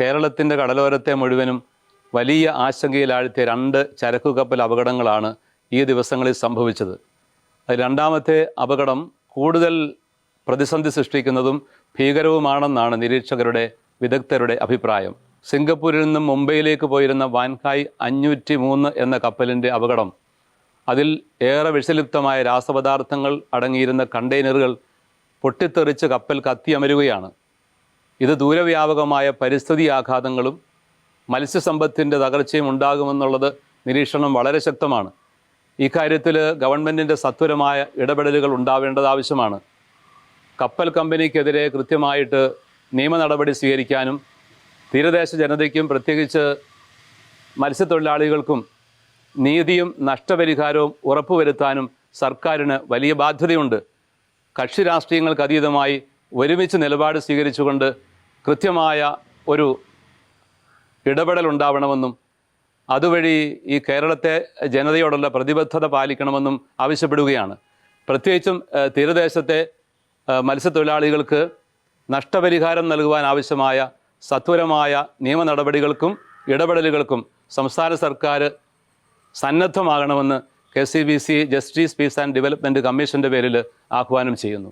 കേരളത്തിന്റെ കടലോരത്തെ മുഴുവനും വലിയ ആശങ്കയിലാഴ്ത്തിയ രണ്ട് ചരക്കു കപ്പൽ അപകടങ്ങളാണ് ഈ ദിവസങ്ങളിൽ സംഭവിച്ചത്. അത് രണ്ടാമത്തെ അപകടം കൂടുതൽ പ്രതിസന്ധി സൃഷ്ടിക്കുന്നതും ഭീകരവുമാണെന്നാണ് നിരീക്ഷകരുടെ വിദഗ്ധരുടെ അഭിപ്രായം. സിംഗപ്പൂരിൽ നിന്നും മുംബൈയിലേക്ക് പോയിരുന്ന വാൻകായ് അഞ്ഞൂറ്റി മൂന്ന് എന്ന കപ്പലിന്റെ അപകടം. അതിൽ ഏറെ വിഷലിപ്തമായ രാസപദാർത്ഥങ്ങൾ അടങ്ങിയിരുന്ന കണ്ടെയ്നറുകൾ പൊട്ടിത്തെറിച്ച് കപ്പൽ കത്തിയമരുകയാണ്. ഇത് ദൂരവ്യാപകമായ പരിസ്ഥിതി ആഘാതങ്ങളും മത്സ്യസമ്പത്തിന്റെ തകർച്ചയും ഉണ്ടാകുമെന്നുള്ളത് നിരീക്ഷണം വളരെ ശക്തമാണ്. ഇക്കാര്യത്തിൽ ഗവൺമെന്റിന്റെ സത്വരമായ ഇടപെടലുകൾ ഉണ്ടാവേണ്ടത് ആവശ്യമാണ്. കപ്പൽ കമ്പനിക്കെതിരെ കൃത്യമായിട്ട് നിയമ നടപടി സ്വീകരിക്കാനും തീരദേശ ജനതയ്ക്കും പ്രത്യേകിച്ച് മത്സ്യത്തൊഴിലാളികൾക്കും നീതിയും നഷ്ടപരിഹാരവും ഉറപ്പുവരുത്താനും സർക്കാരിന് വലിയ ബാധ്യതയുണ്ട്. കക്ഷി രാഷ്ട്രീയങ്ങൾക്ക് അതീതമായി ഒരുമിച്ച് നിലപാട് സ്വീകരിച്ചുകൊണ്ട് കൃത്യമായ ഒരു ഇടപെടൽ ഉണ്ടാവണമെന്നും അതുവഴി ഈ കേരളത്തെ ജനതയോടുള്ള പ്രതിബദ്ധത പാലിക്കണമെന്നും ആവശ്യപ്പെടുകയാണ്. പ്രത്യേകിച്ചും തീരദേശത്തെ മത്സ്യത്തൊഴിലാളികൾക്ക് നഷ്ടപരിഹാരം നൽകുവാൻ ആവശ്യമായ സത്വരമായ നിയമ നടപടികൾക്കും ഇടപെടലുകൾക്കും സംസ്ഥാന സർക്കാർ സന്നദ്ധമാകണമെന്ന് K C B C justice peace and development കമ്മീഷന്റെ പേരിൽ ആഹ്വാനം ചെയ്യുന്നു.